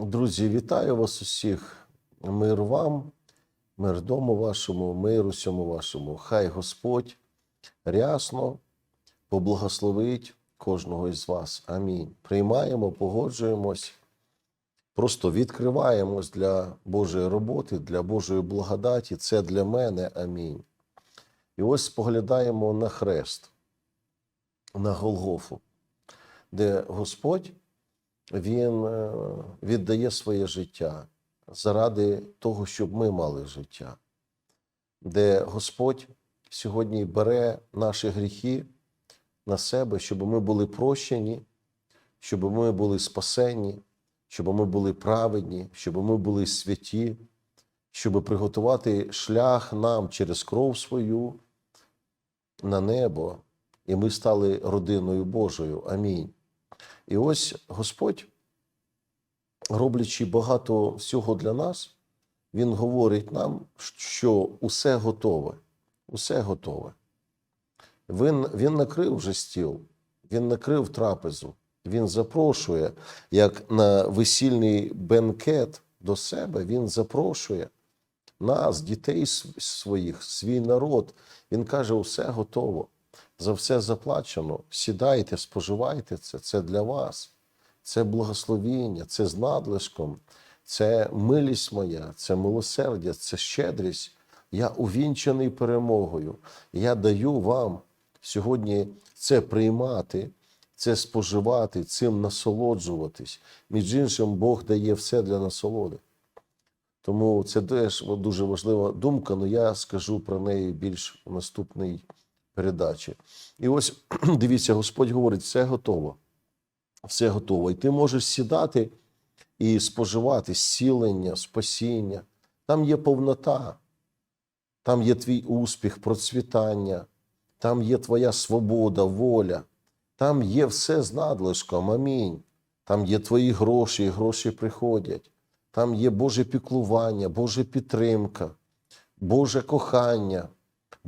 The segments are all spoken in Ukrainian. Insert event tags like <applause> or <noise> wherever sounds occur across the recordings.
Друзі, вітаю вас усіх. Мир вам, мир дому вашому, мир усьому вашому. Хай Господь рясно поблагословить кожного із вас. Амінь. Приймаємо, погоджуємось, просто відкриваємось для Божої роботи, для Божої благодаті. Це для мене. Амінь. І ось споглядаємо на хрест, на Голгофу, де Господь він е, віддає своє життя заради того, щоб ми мали життя, де Господь сьогодні бере наші гріхи на себе, щоб ми були прощені, щоб ми були спасені, щоб ми були праведні, щоб ми були святі, щоб приготувати шлях нам через кров свою на небо, і ми стали родиною Божою. Амінь. І ось Господь, роблячи багато всього для нас, Він говорить нам, що усе готове, усе готове. Він, він накрив вже стіл, він накрив трапезу, він запрошує, як на весільний бенкет до себе, він запрошує нас, дітей своїх, свій народ. Він каже: усе готово за все заплачено. Сідайте, споживайте це, це для вас. Це благословіння, це з надлишком, це милість моя, це милосердя, це щедрість. Я увінчаний перемогою. Я даю вам сьогодні це приймати, це споживати, цим насолоджуватись. Між іншим, Бог дає все для насолоди. Тому це теж дуже важлива думка, але я скажу про неї більш в наступній передачі. І ось <clears throat> дивіться, Господь говорить: все готово. Все готово. І ти можеш сідати і споживати зцілення, спасіння. Там є повнота, там є твій успіх, процвітання, там є твоя свобода, воля, там є все з надлишком. Амінь. Там є твої гроші, і гроші приходять. Там є Боже піклування, Божа підтримка, Боже кохання,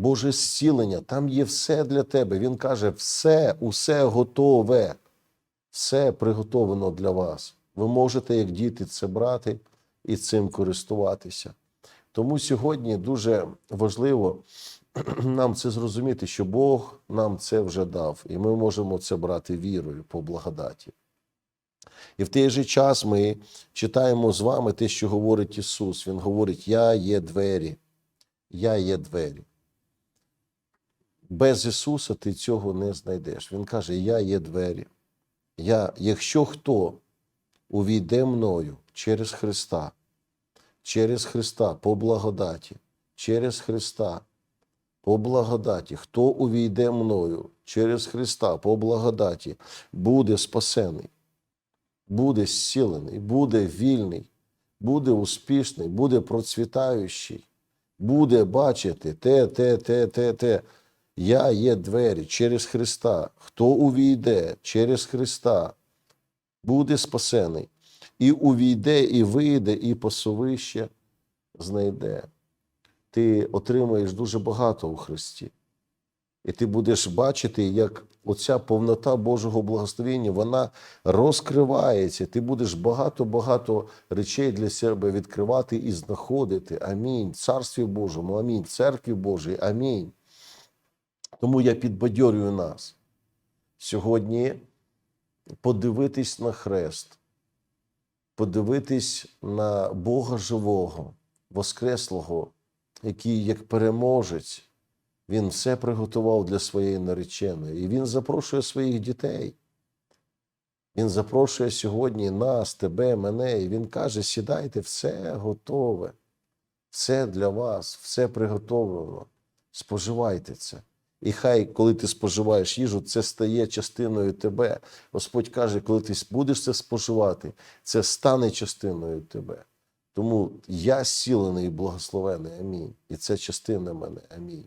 Боже зцілення. Там є все для тебе. Він каже: все, усе готове, все приготовлено для вас. Ви можете, як діти, це брати і цим користуватися. Тому сьогодні дуже важливо <clears throat> нам це зрозуміти, що Бог нам це вже дав, і ми можемо це брати вірою по благодаті. І в той же час ми читаємо з вами те, що говорить Ісус. Він говорить: Я є двері, я є двері. Без Ісуса ти цього не знайдеш. Він каже: Я є двері. Я, якщо хто увійде мною через Христа, через Христа по благодаті, через Христа по благодаті, хто увійде мною через Христа по благодаті, буде спасений буде зцілений, буде вільний, буде успішний, буде процвітаючий, буде бачити те, те, те, те, те. Я є двері через Христа. Хто увійде через Христа, буде спасений. І увійде, і вийде, і пасовище знайде. Ти отримаєш дуже багато у Христі. І ти будеш бачити, як оця повнота Божого благословення вона розкривається. Ти будеш багато-багато речей для себе відкривати і знаходити. Амінь. Царстві Божому, амінь. Церкві Божій, амінь. Тому я підбадьорюю нас сьогодні подивитись на хрест, подивитись на Бога живого, Воскреслого, який як переможець. Він все приготував для своєї нареченої. І він запрошує своїх дітей. Він запрошує сьогодні нас, тебе, мене. І він каже: сідайте, все готове, все для вас, все приготовлено. Споживайте це. І хай, коли ти споживаєш їжу, це стає частиною тебе. Господь каже, коли ти будеш це споживати, це стане частиною тебе. Тому я сілений і благословений. Амінь. І це частина мене. Амінь.